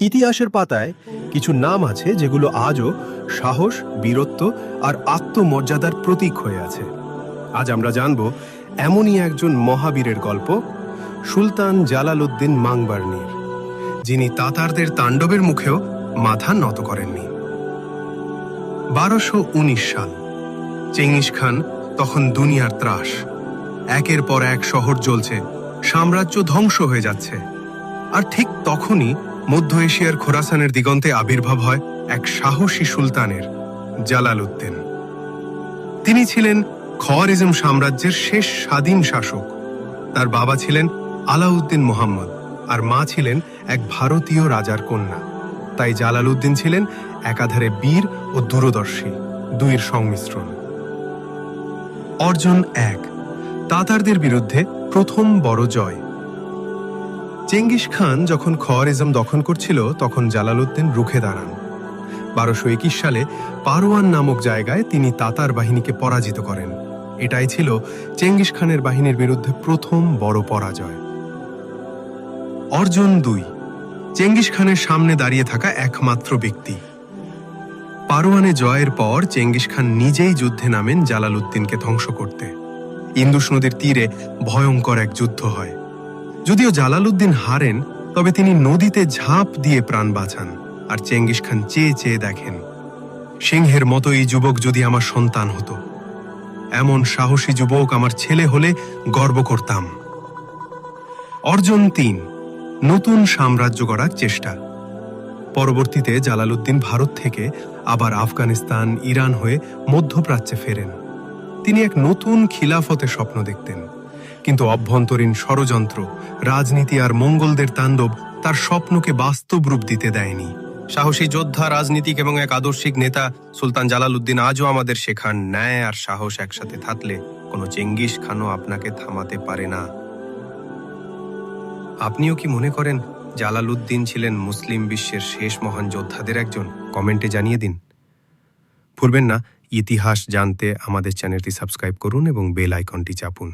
ইতিহাসের পাতায় কিছু নাম আছে যেগুলো আজও সাহস, বীরত্ব আর আত্মমর্যাদার প্রতীক হয়ে আছে। আজ আমরা জানব এমনই একজন মহাবীরের গল্প, সুলতান জালালউদ্দিন মাংবার্নির, যিনি তাতারদের তাণ্ডবের মুখেও মাথা নত করেননি। বারোশো সাল, চেঙ্গিস খান তখন দুনিয়ার ত্রাস। একের পর এক শহর জ্বলছে, সাম্রাজ্য ধ্বংস হয়ে যাচ্ছে। আর ঠিক তখনই মধ্য এশিয়ার খোরাসানের দিগন্তে আবির্ভাব হয় এক সাহসী সুলতানের জালালউদ্দিন তিনি ছিলেন খওয়ারিজম সাম্রাজ্যের শেষ স্বাধীন শাসক। তার বাবা ছিলেন আলাউদ্দিন মোহাম্মদ আর মা ছিলেন এক ভারতীয় রাজার কন্যা। তাই জালালউদ্দিন ছিলেন একাধারে বীর ও দূরদর্শী, দুইয়ের সংমিশ্রণ। অর্জন এক, তাতারদের বিরুদ্ধে প্রথম বড় জয়। চেঙ্গিস খান যখন খওয়ারিজম দখল করছিল, তখন জালালউদ্দিন রুখে দাঁড়ান। বারোশো একুশ সালে পারোয়ান নামক জায়গায় তিনি তাতার বাহিনীকে পরাজিত করেন। এটাই ছিল চেঙ্গিস খানের বাহিনীর বিরুদ্ধে প্রথম বড় পরাজয়। অর্জন দুই, চেঙ্গিস খানের সামনে দাঁড়িয়ে থাকা একমাত্র ব্যক্তি। পারোয়ানে জয়ের পর চেঙ্গিস খান নিজেই যুদ্ধে নামেন জালালউদ্দিনকে ধ্বংস করতে। ইন্দুস নদীর তীরে ভয়ঙ্কর এক যুদ্ধ হয়। যদিও জালালউদ্দিন হারেন, তবে তিনি নদীতে ঝাঁপ দিয়ে প্রাণ বাঁচান আর চেঙ্গিস খান চেয়ে চেয়ে দেখেন, সিংহের মতো এই যুবক যদি আমার সন্তান হতো। এমন সাহসী যুবক আমার ছেলে হলে গর্ব করতাম। অর্জন তিন, নতুন সাম্রাজ্য গড়ার চেষ্টা। পরবর্তীতে জালালউদ্দিন ভারত থেকে আবার আফগানিস্তান, ইরান হয়ে মধ্যপ্রাচ্যে ফেরেন। তিনি এক নতুন খিলাফতে স্বপ্ন দেখতেন। কিন্তু অভ্যন্তরীণ ষড়যন্ত্র, রাজনীতি আর মঙ্গলদের তাণ্ডব তার স্বপ্নকে বাস্তব রূপ দিতে দেয়নি। সাহসী যোদ্ধা, রাজনীতিক এবং এক আদর্শিক নেতা সুলতান জালালউদ্দিন আজও আমাদের শেখান, ন্যায় আর সাহস একসাথে থাকলে কোনো চেঙ্গিস খানও আপনাকে থামাতে পারে না। আপনিও কি মনে করেন জালালউদ্দিন ছিলেন মুসলিম বিশ্বের শেষ মহান যোদ্ধাদের একজন? কমেন্টে জানিয়ে দিন। ভুলবেন না, ইতিহাস জানতে আমাদের চ্যানেলটি সাবস্ক্রাইব করুন এবং বেল আইকনটি চাপুন।